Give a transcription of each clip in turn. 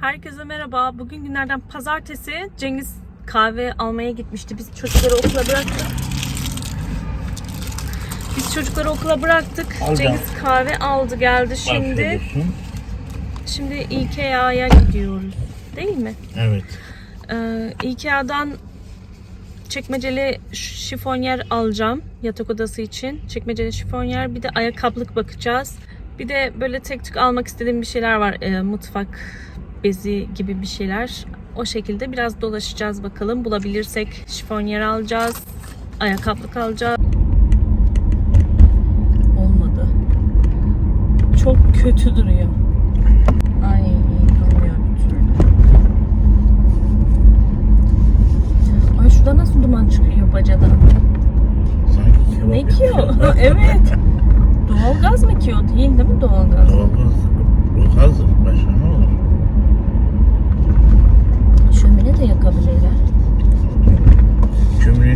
Herkese merhaba. Bugün günlerden pazartesi. Cengiz kahve almaya gitmişti. Biz çocukları okula bıraktık. Biz çocukları okula bıraktık. Alacağım. Cengiz kahve aldı geldi şimdi. Şimdi Ikea'ya gidiyoruz. Değil mi? Evet. Ee, Ikea'dan çekmeceli şifonyer alacağım yatak odası için. Çekmeceli şifonyer bir de ayakkabılık bakacağız. Bir de böyle tek tük almak istediğim bir şeyler var. Ee, mutfak bezi gibi bir şeyler. O şekilde biraz dolaşacağız bakalım. Bulabilirsek şifonyer alacağız. Ayakkabılık alacağız. Olmadı. Çok kötü duruyor. Ay durmuyor bir türlü. Ay şurada nasıl duman çıkıyor bacadan? Sanki Ne ki o? evet. Doğalgaz mı ki o? Değil değil mi doğalgaz? Doğalgaz. Bu hazır. De yakabilirler.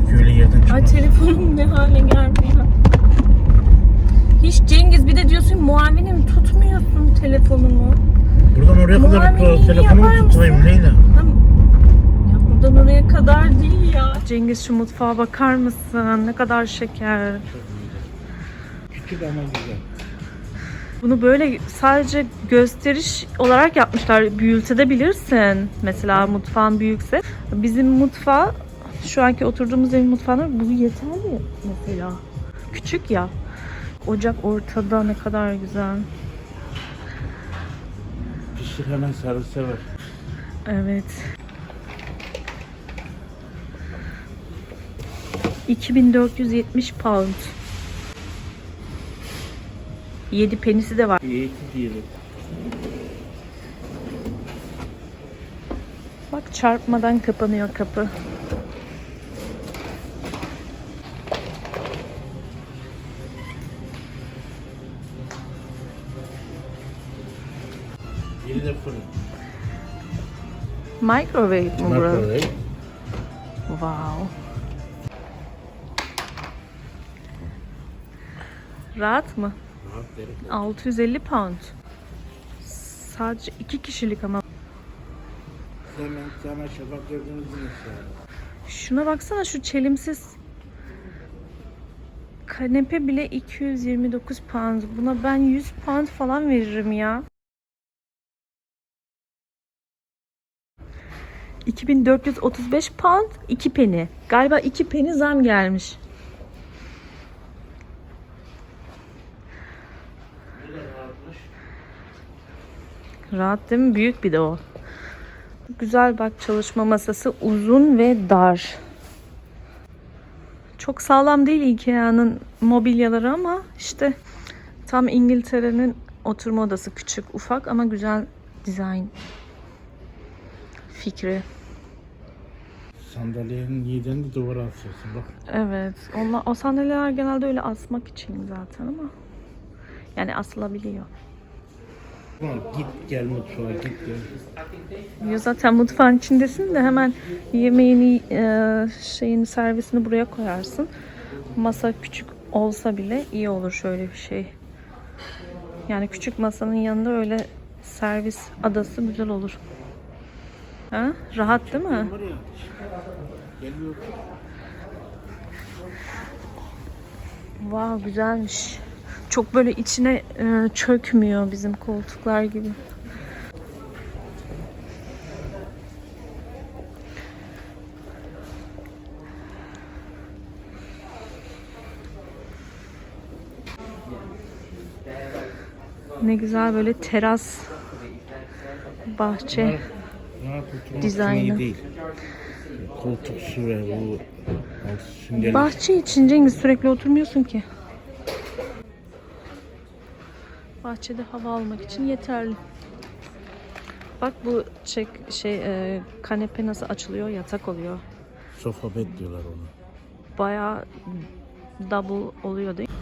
Köylü yerden Ay çıkmaz. telefonum ne hale geldi ya. Hiç Cengiz bir de diyorsun muavinim tutmuyorsun telefonumu. Buradan oraya kadar telefonumu yapar mısın? Leyla. Tam- Ya buradan oraya kadar değil ya. Cengiz şu mutfağa bakar mısın? Ne kadar şeker. Küçük ama güzel. Bunu böyle sadece gösteriş olarak yapmışlar. Büyütebilirsin. Mesela mutfağın büyükse. Bizim mutfağı şu anki oturduğumuz evin mutfağına bu yeterli mesela. Küçük ya. Ocak ortada ne kadar güzel. Pişir hemen sarı sever. Evet. 2470 pound. 7 penisi de var. Diyelim. Bak çarpmadan kapanıyor kapı. Biri de fırın. Microwave mi burası? Microwave. Wow. Rahat mı? Rahat derim. 650 pound. Sadece iki kişilik ama. Şuna baksana şu çelimsiz kanepe bile 229 pound. Buna ben 100 pound falan veririm ya. 2435 pound 2 peni. Galiba 2 peni zam gelmiş. Rahat değil mi? Büyük bir de o. Güzel bak çalışma masası uzun ve dar. Çok sağlam değil Ikea'nın mobilyaları ama işte tam İngiltere'nin oturma odası küçük ufak ama güzel dizayn fikri. Sandalyenin yediğini de duvara asıyorsun bak. Evet. Onlar, o sandalyeler genelde öyle asmak için zaten ama yani asılabiliyor. Ulan git gel mutfağa git gel. Ya zaten mutfağın içindesin de hemen yemeğini e, şeyin servisini buraya koyarsın. Masa küçük olsa bile iyi olur şöyle bir şey. Yani küçük masanın yanında öyle servis adası güzel olur. Ha? Rahat değil mi? Wow güzelmiş. Çok böyle içine e, çökmüyor bizim koltuklar gibi. Ne güzel böyle teras bahçe. Dizaynı. değil. Koltuk süre bu. Bahçe için Cengiz sürekli oturmuyorsun ki. Bahçede hava almak için yeterli. Bak bu çek şey e, kanepe nasıl açılıyor yatak oluyor. Sofa bed diyorlar ona. Bayağı double oluyor değil mi?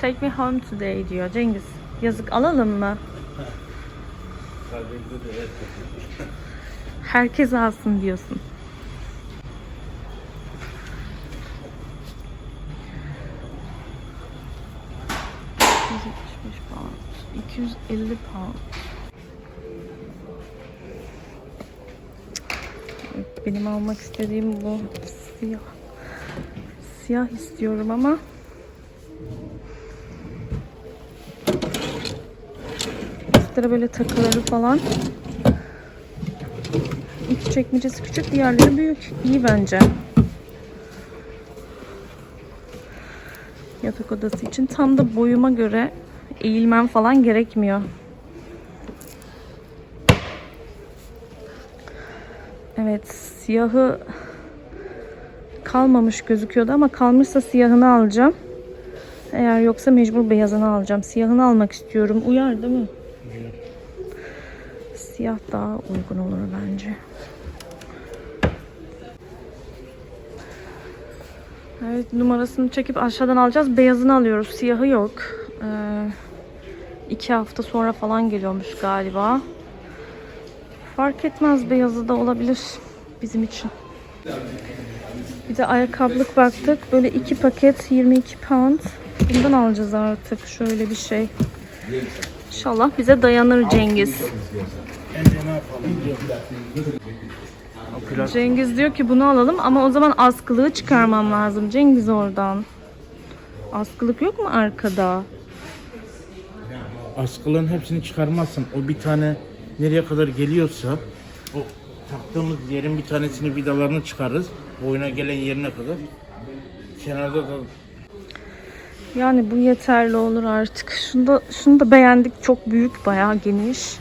Take me home today diyor Cengiz. Yazık alalım mı? Herkes alsın diyorsun. Falan. 250 pound. Benim almak istediğim bu siyah. Siyah istiyorum ama ekstra böyle takıları falan. İki çekmecesi küçük, diğerleri büyük. İyi bence. Yatak odası için tam da boyuma göre eğilmem falan gerekmiyor. Evet, siyahı kalmamış gözüküyordu ama kalmışsa siyahını alacağım. Eğer yoksa mecbur beyazını alacağım. Siyahını almak istiyorum. Uyar değil mi? Siyah daha uygun olur bence. Evet numarasını çekip aşağıdan alacağız. Beyazını alıyoruz. Siyahı yok. Ee, iki hafta sonra falan geliyormuş galiba. Fark etmez beyazı da olabilir bizim için. Bir de ayakkabılık baktık. Böyle iki paket 22 pound. Bundan alacağız artık. Şöyle bir şey. İnşallah bize dayanır Cengiz. Plastik Cengiz diyor ki bunu alalım ama o zaman askılığı çıkarmam lazım Cengiz oradan. Askılık yok mu arkada? askıların hepsini çıkarmazsın. O bir tane nereye kadar geliyorsa o taktığımız yerin bir tanesini vidalarını çıkarırız. Boyuna gelen yerine kadar. Kenarda da Yani bu yeterli olur artık. Şunu da, şunu da beğendik. Çok büyük, bayağı geniş.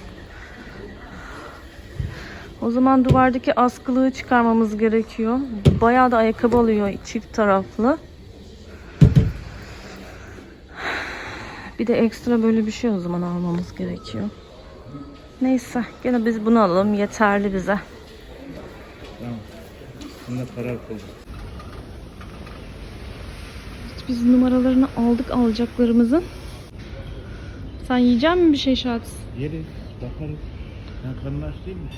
O zaman duvardaki askılığı çıkarmamız gerekiyor. Bayağı da ayakkabı alıyor çift taraflı. Bir de ekstra böyle bir şey o zaman almamız gerekiyor. Neyse gene biz bunu alalım. Yeterli bize. tamam. Bunda karar kıldık. Biz numaralarını aldık alacaklarımızın. Sen yiyecek misin bir şey Şahs? Yeriz, bakarız. Sen karnın aç değil mi?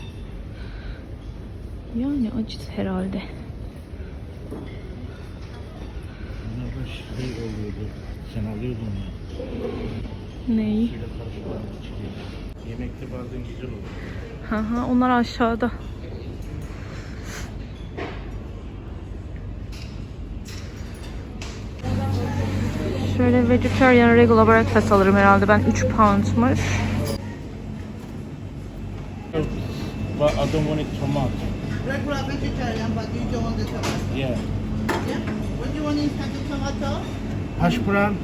Yani acı herhalde. Bunlarda şey oluyordu. Sen alıyordun ya. Neyi? Yemekte bazen güzel olur. Hı hı, onlar aşağıda. Şöyle vegetarian regular breakfast alırım herhalde ben 3 poundmuş. But I don't want it tomato. Regular vegetarian, but you don't want the tomato. Yeah. Yeah? What do you want inside the tomato? Hash brown.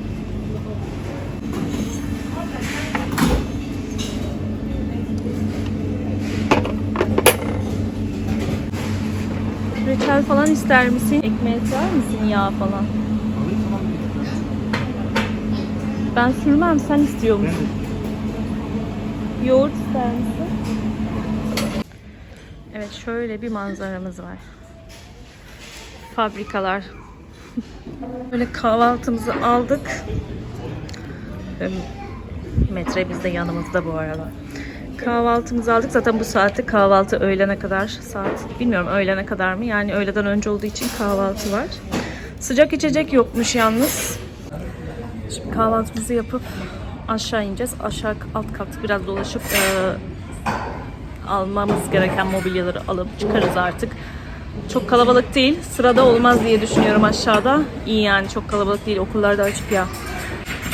Reçel falan ister misin? Ekmeğe ister misin yağ falan? Ben sürmem sen istiyor musun? Yoğurt ister misin? Evet şöyle bir manzaramız var. Fabrikalar. Böyle kahvaltımızı aldık. Metre biz de yanımızda bu arada. Kahvaltımızı aldık. Zaten bu saatte kahvaltı öğlene kadar saat bilmiyorum öğlene kadar mı? Yani öğleden önce olduğu için kahvaltı var. Sıcak içecek yokmuş yalnız. Şimdi kahvaltımızı yapıp aşağı ineceğiz. Aşağı alt kat biraz dolaşıp almamız gereken mobilyaları alıp çıkarız artık. Çok kalabalık değil. Sırada olmaz diye düşünüyorum aşağıda. İyi yani çok kalabalık değil. Okullar da açık ya.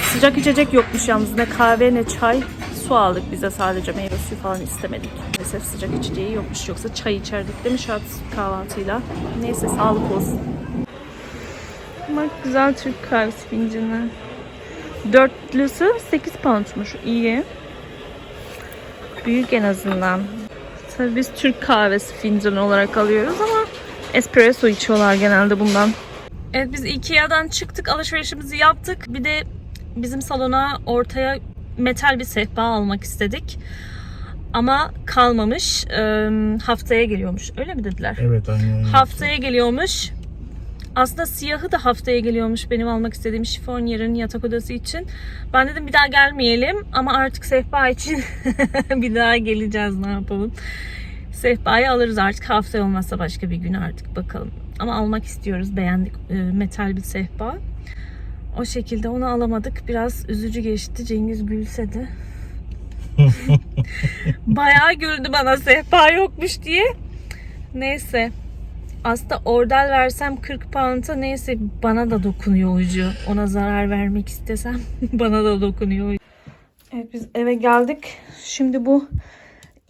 Sıcak içecek yokmuş yalnız. Ne kahve ne çay. Su aldık bize sadece meyve suyu falan istemedik. Maalesef sıcak içeceği yokmuş. Yoksa çay içerdik değil mi Şat kahvaltıyla? Neyse sağlık olsun. Bak güzel Türk kahvesi fincanı. Dörtlüsü 8 poundmuş. İyi. Büyük en azından. Tabii biz Türk kahvesi fincanı olarak alıyoruz ama espresso içiyorlar genelde bundan. Evet biz Ikea'dan çıktık alışverişimizi yaptık. Bir de bizim salona ortaya metal bir sehpa almak istedik. Ama kalmamış. Ee, haftaya geliyormuş. Öyle mi dediler? Evet aynen. Haftaya geliyormuş. Aslında siyahı da haftaya geliyormuş benim almak istediğim şifonyerin yatak odası için. Ben dedim bir daha gelmeyelim ama artık sehpa için bir daha geleceğiz ne yapalım. Sehpayı alırız artık haftaya olmazsa başka bir gün artık bakalım. Ama almak istiyoruz beğendik e, metal bir sehpa. O şekilde onu alamadık. Biraz üzücü geçti. Cengiz gülse de Bayağı güldü bana sehpa yokmuş diye. Neyse. Aslında ordal versem 40 pound'a neyse bana da dokunuyor ucu. Ona zarar vermek istesem bana da dokunuyor. Evet biz eve geldik. Şimdi bu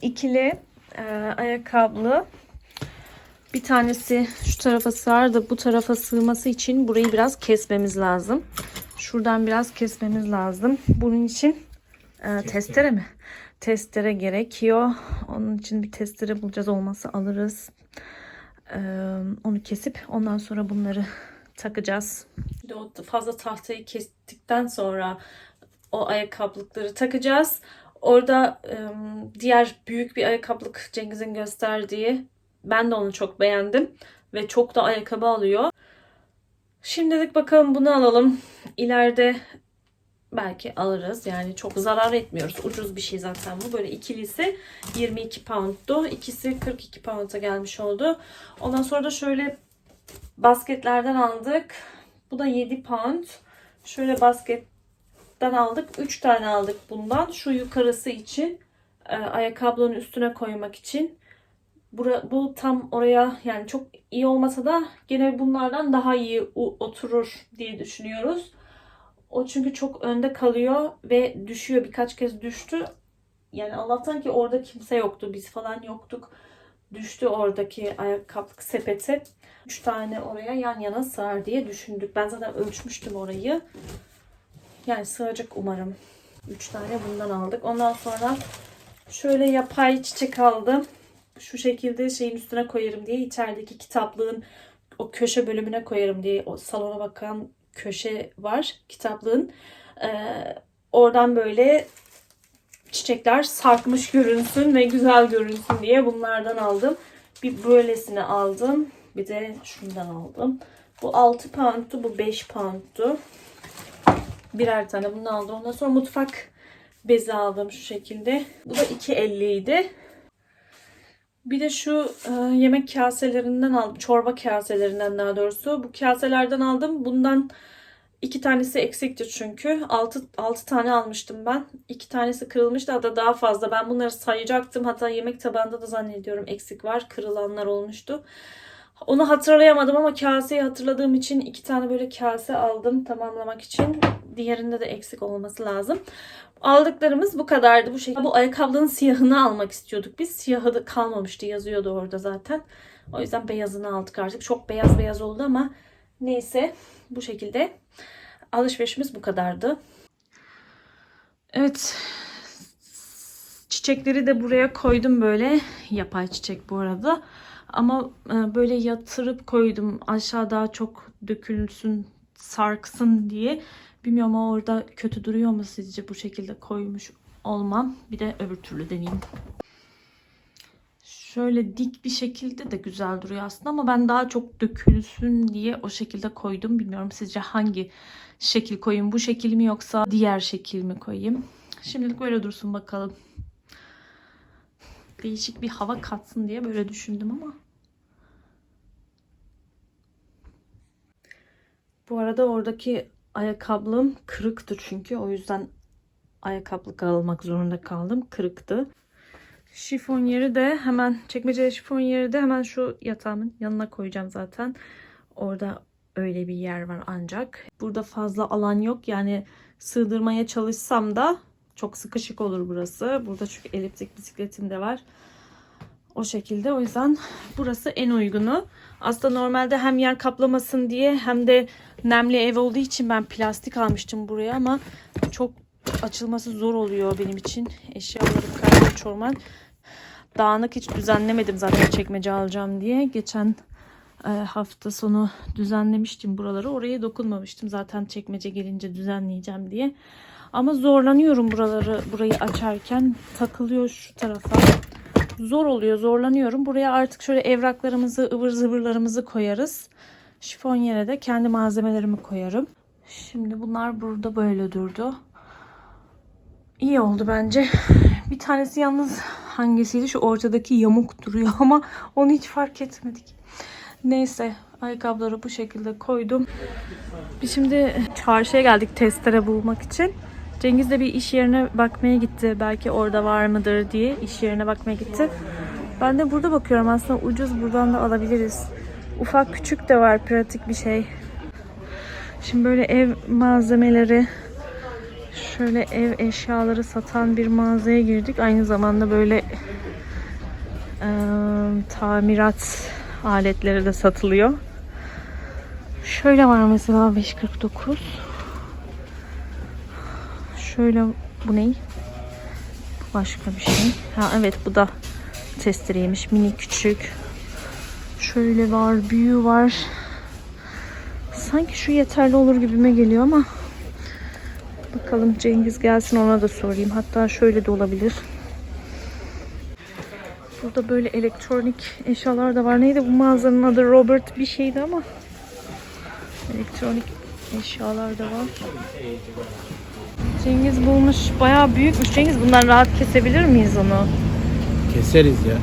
ikili e, ayakkabı bir tanesi şu tarafa sığar da bu tarafa sığması için burayı biraz kesmemiz lazım. Şuradan biraz kesmemiz lazım. Bunun için e, testere mi? Testere gerekiyor. Onun için bir testere bulacağız. Olmazsa alırız. Onu kesip ondan sonra bunları takacağız. O fazla tahtayı kestikten sonra o ayakkabılıkları takacağız. Orada diğer büyük bir ayakkabılık Cengiz'in gösterdiği ben de onu çok beğendim ve çok da ayakkabı alıyor. Şimdilik bakalım bunu alalım. İleride belki alırız. Yani çok zarar etmiyoruz. Ucuz bir şey zaten bu. Böyle ikilisi 22 pound'du. İkisi 42 pound'a gelmiş oldu. Ondan sonra da şöyle basketlerden aldık. Bu da 7 pound. Şöyle basketten aldık. 3 tane aldık bundan. Şu yukarısı için e, ayakkabının üstüne koymak için. Bura, bu tam oraya yani çok iyi olmasa da gene bunlardan daha iyi oturur diye düşünüyoruz. O çünkü çok önde kalıyor ve düşüyor. Birkaç kez düştü. Yani Allah'tan ki orada kimse yoktu. Biz falan yoktuk. Düştü oradaki ayakkabılık sepeti. Üç tane oraya yan yana sığar diye düşündük. Ben zaten ölçmüştüm orayı. Yani sığacak umarım. Üç tane bundan aldık. Ondan sonra şöyle yapay çiçek aldım şu şekilde şeyin üstüne koyarım diye içerideki kitaplığın o köşe bölümüne koyarım diye o salona bakan köşe var kitaplığın. Ee, oradan böyle çiçekler sarkmış görünsün ve güzel görünsün diye bunlardan aldım. Bir böylesini aldım. Bir de şundan aldım. Bu 6 pound'tu, bu 5 pound'tu. Birer tane bunu aldım. Ondan sonra mutfak bezi aldım şu şekilde. Bu da 2.50 idi. Bir de şu e, yemek kaselerinden aldım. Çorba kaselerinden daha doğrusu. Bu kaselerden aldım. Bundan iki tanesi eksikti çünkü. Altı, altı tane almıştım ben. İki tanesi kırılmıştı. Hatta daha fazla. Ben bunları sayacaktım. Hatta yemek tabağında da zannediyorum eksik var. Kırılanlar olmuştu. Onu hatırlayamadım ama kaseyi hatırladığım için iki tane böyle kase aldım tamamlamak için. Diğerinde de eksik olması lazım. Aldıklarımız bu kadardı bu şekilde. Bu ayakkabının siyahını almak istiyorduk biz. Siyahı da kalmamıştı yazıyordu orada zaten. O yüzden beyazını aldık artık. Çok beyaz beyaz oldu ama neyse bu şekilde alışverişimiz bu kadardı. Evet. Çiçekleri de buraya koydum böyle. Yapay çiçek bu arada. Ama e, böyle yatırıp koydum. Aşağı daha çok dökülsün, sarksın diye. Bilmiyorum ama orada kötü duruyor mu sizce bu şekilde koymuş olmam. Bir de öbür türlü deneyeyim. Şöyle dik bir şekilde de güzel duruyor aslında ama ben daha çok dökülsün diye o şekilde koydum. Bilmiyorum sizce hangi şekil koyayım? Bu şekil mi yoksa diğer şekil mi koyayım? Şimdilik böyle dursun bakalım. Değişik bir hava katsın diye böyle düşündüm ama. Bu arada oradaki ayakkabım kırıktı çünkü. O yüzden ayakkabılık almak zorunda kaldım. Kırıktı. Şifon yeri de hemen çekmeceli şifon yeri de hemen şu yatağımın yanına koyacağım zaten. Orada öyle bir yer var ancak. Burada fazla alan yok. Yani sığdırmaya çalışsam da çok sıkışık olur burası. Burada çünkü eliptik bisikletim de var. O şekilde. O yüzden burası en uygunu. Aslında normalde hem yer kaplamasın diye hem de nemli ev olduğu için ben plastik almıştım buraya ama çok açılması zor oluyor benim için. Eşyalarım karma çorman. Dağınık hiç düzenlemedim zaten çekmece alacağım diye. Geçen e, hafta sonu düzenlemiştim buraları. Oraya dokunmamıştım zaten çekmece gelince düzenleyeceğim diye. Ama zorlanıyorum buraları burayı açarken. Takılıyor şu tarafa. Zor oluyor, zorlanıyorum. Buraya artık şöyle evraklarımızı, ıvır zıvırlarımızı koyarız. Şifon yere de kendi malzemelerimi koyarım. Şimdi bunlar burada böyle durdu. İyi oldu bence. Bir tanesi yalnız hangisiydi? Şu ortadaki yamuk duruyor ama onu hiç fark etmedik. Neyse ayakkabıları bu şekilde koydum. Biz şimdi çarşıya geldik testere bulmak için. Cengiz de bir iş yerine bakmaya gitti. Belki orada var mıdır diye iş yerine bakmaya gitti. Ben de burada bakıyorum aslında ucuz buradan da alabiliriz. Ufak küçük de var pratik bir şey. Şimdi böyle ev malzemeleri şöyle ev eşyaları satan bir mağazaya girdik. Aynı zamanda böyle eee, tamirat aletleri de satılıyor. Şöyle var mesela 5.49. Şöyle bu ne? Bu başka bir şey. Ha evet bu da testereymiş. Mini küçük. Şöyle var, büyüğü var. Sanki şu yeterli olur gibime geliyor ama bakalım Cengiz gelsin ona da sorayım. Hatta şöyle de olabilir. Burada böyle elektronik eşyalar da var. Neydi bu mağazanın adı? Robert bir şeydi ama elektronik eşyalar da var. Cengiz bulmuş. Bayağı büyükmüş. Cengiz bundan rahat kesebilir miyiz onu? Keseriz ya.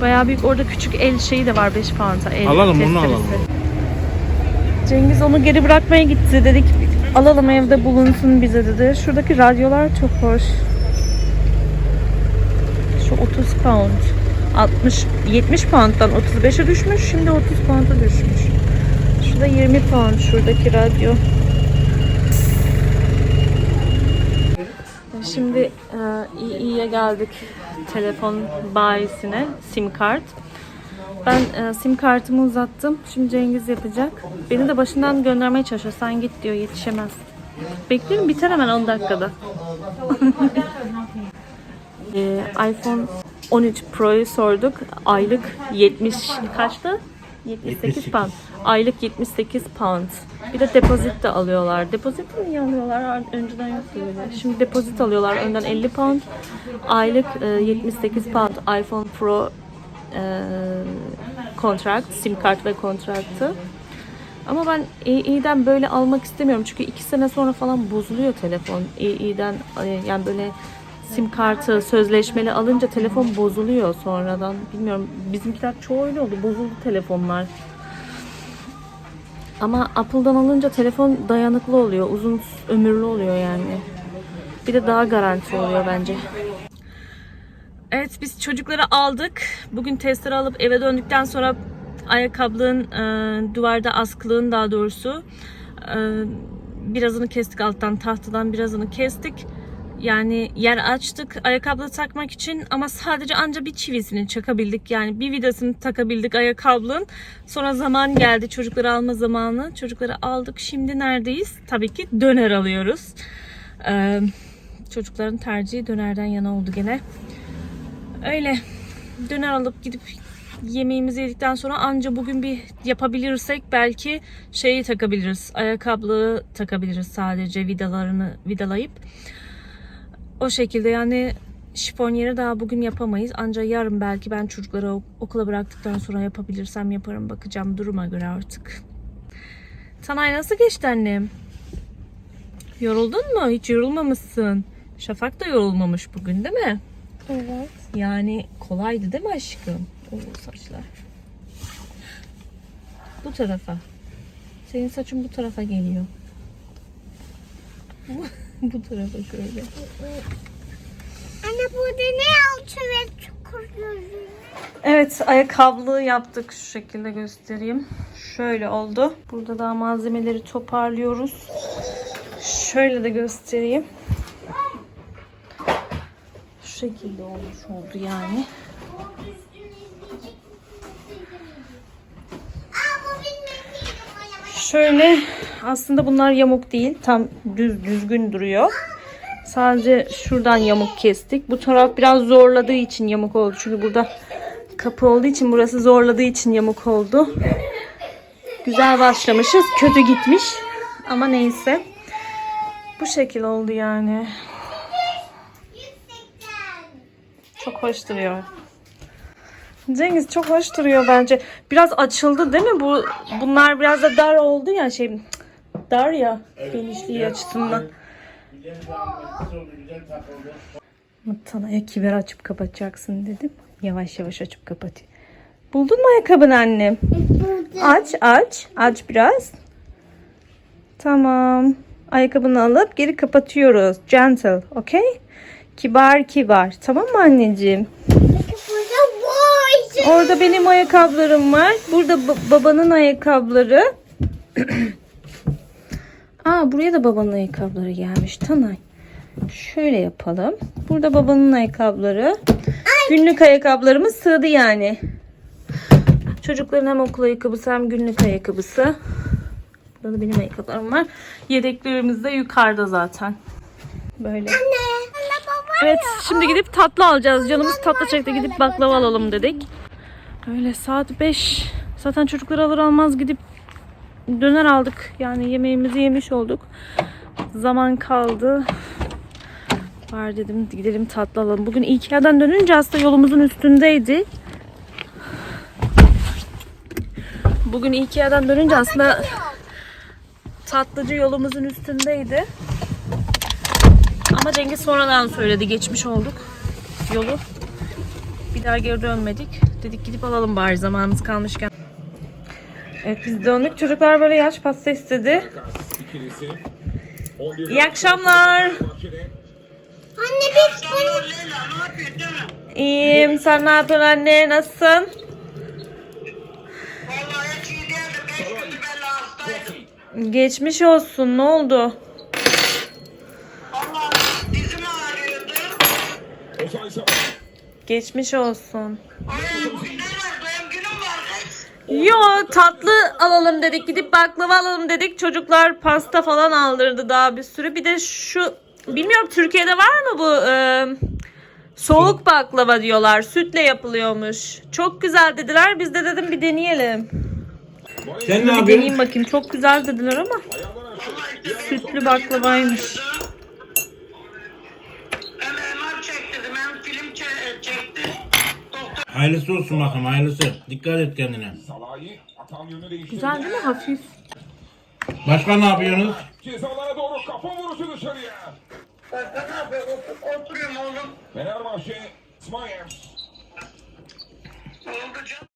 Bayağı büyük. Orada küçük el şeyi de var 5 pound'a. El Alalım, onu testeresi. alalım. Cengiz onu geri bırakmaya gitti. Dedik alalım evde bulunsun bize dedi. Şuradaki radyolar çok hoş. Şu 30 pound. 60 70 pound'dan 35'e düşmüş. Şimdi 30 pound'a düşmüş. Şurada 20 pound şuradaki radyo. Şimdi e, İİ'ye geldik. Telefon bayisine. Sim kart. Ben e, sim kartımı uzattım. Şimdi Cengiz yapacak. Beni de başından göndermeye çalışıyor. Sen git diyor yetişemez. Bekleyin biter hemen 10 dakikada. E, iPhone 13 Pro'yu sorduk. Aylık 70 kaçtı? 78 78. pound. Aylık 78 pound. Bir de depozit de alıyorlar. Depozit mi niye alıyorlar? Önceden yoktu böyle. Şimdi depozit alıyorlar. Önden 50 pound. Aylık e, 78 pound iPhone Pro e, kontrakt, sim kart ve kontraktı. Ama ben EE'den böyle almak istemiyorum. Çünkü iki sene sonra falan bozuluyor telefon. EE'den e, yani böyle sim kartı sözleşmeli alınca telefon bozuluyor sonradan. Bilmiyorum bizimkiler çoğu öyle oldu. Bozuldu telefonlar. Ama Apple'dan alınca telefon dayanıklı oluyor. Uzun ömürlü oluyor yani. Bir de daha garanti oluyor bence. Evet biz çocukları aldık. Bugün testleri alıp eve döndükten sonra ayakkabılığın e, duvarda askılığın daha doğrusu e, birazını kestik alttan tahtadan birazını kestik. Yani yer açtık ayakkabı takmak için ama sadece anca bir çivisini çakabildik. Yani bir vidasını takabildik ayakkabının. Sonra zaman geldi çocukları alma zamanı. Çocukları aldık. Şimdi neredeyiz? Tabii ki döner alıyoruz. E, çocukların tercihi dönerden yana oldu gene. Öyle döner alıp gidip yemeğimizi yedikten sonra anca bugün bir yapabilirsek belki şeyi takabiliriz. Ayakkabılığı takabiliriz sadece vidalarını vidalayıp. O şekilde yani şifonyeri daha bugün yapamayız. Anca yarın belki ben çocukları ok- okula bıraktıktan sonra yapabilirsem yaparım. Bakacağım duruma göre artık. Tanay nasıl geçti annem? Yoruldun mu? Hiç yorulmamışsın. Şafak da yorulmamış bugün değil mi? Evet. Yani kolaydı değil mi aşkım? O saçlar. Bu tarafa. Senin saçın bu tarafa geliyor. bu tarafa şöyle. Anne burada ne altı ve çukur? Evet ayakkabılığı yaptık. Şu şekilde göstereyim. Şöyle oldu. Burada daha malzemeleri toparlıyoruz. Şöyle de göstereyim. Şu şekilde olmuş oldu yani. Şöyle aslında bunlar yamuk değil. Tam düz düzgün duruyor. Sadece şuradan yamuk kestik. Bu taraf biraz zorladığı için yamuk oldu. Çünkü burada kapı olduğu için burası zorladığı için yamuk oldu. Güzel başlamışız. Kötü gitmiş. Ama neyse. Bu şekil oldu yani. Çok hoş duruyor. Cengiz çok hoş duruyor bence. Biraz açıldı değil mi? Bu bunlar biraz da dar oldu ya şey dar ya genişliği açısından. Tanaya kiber açıp kapatacaksın dedim. Yavaş yavaş açıp kapatıyor. Buldun mu ayakkabını annem? Aç aç. Aç biraz. Tamam. Ayakkabını alıp geri kapatıyoruz. Gentle, okay? Kibar kibar. Tamam mı anneciğim? Orada benim ayakkabılarım var. Burada ba- babanın ayakkabıları. Aa buraya da babanın ayakkabıları gelmiş Tanay. Şöyle yapalım. Burada babanın ayakkabıları. Günlük ayakkabılarımız sığdı yani. Çocukların hem okul ayakkabısı hem günlük ayakkabısı. Burada da benim ayakkabılarım var. Yedeklerimiz de yukarıda zaten. Böyle. Anne. Evet şimdi gidip tatlı alacağız. Canımız tatlı çekti gidip baklava alalım dedik. Öyle saat 5. Zaten çocukları alır almaz gidip döner aldık. Yani yemeğimizi yemiş olduk. Zaman kaldı. Var dedim gidelim tatlı alalım. Bugün Ikea'dan dönünce aslında yolumuzun üstündeydi. Bugün Ikea'dan dönünce aslında tatlıcı yolumuzun üstündeydi. Ama Cengiz sonradan söyledi. Geçmiş olduk yolu. Bir daha geri dönmedik. Dedik gidip alalım bari zamanımız kalmışken. Evet biz döndük. Çocuklar böyle yaş pasta istedi. İyi akşamlar. Anne biz bunu İyiyim. Sen ne yapıyorsun anne? Nasılsın? Geçmiş olsun. Ne oldu? Geçmiş olsun. Ay bugün ne var? Doğum günüm var kız. Yo tatlı alalım dedik. Gidip baklava alalım dedik. Çocuklar pasta falan aldırdı daha bir sürü. Bir de şu bilmiyorum Türkiye'de var mı bu e, soğuk baklava diyorlar. Sütle yapılıyormuş. Çok güzel dediler. Biz de dedim bir deneyelim. Sen ne Bir yapıyorsun? deneyeyim bakayım. Çok güzel dediler ama sütlü baklavaymış. Hayırlısı olsun bakalım hayırlısı. Dikkat et kendine. Salahi. Güzel değil mi? Hafif. Başka ne yapıyorsunuz? Cezalara doğru kafa vuruşu dışarıya. Başka ne yapıyor? Otur, oturuyorum oğlum. Fenerbahçe İsmail. Ne oldu canım?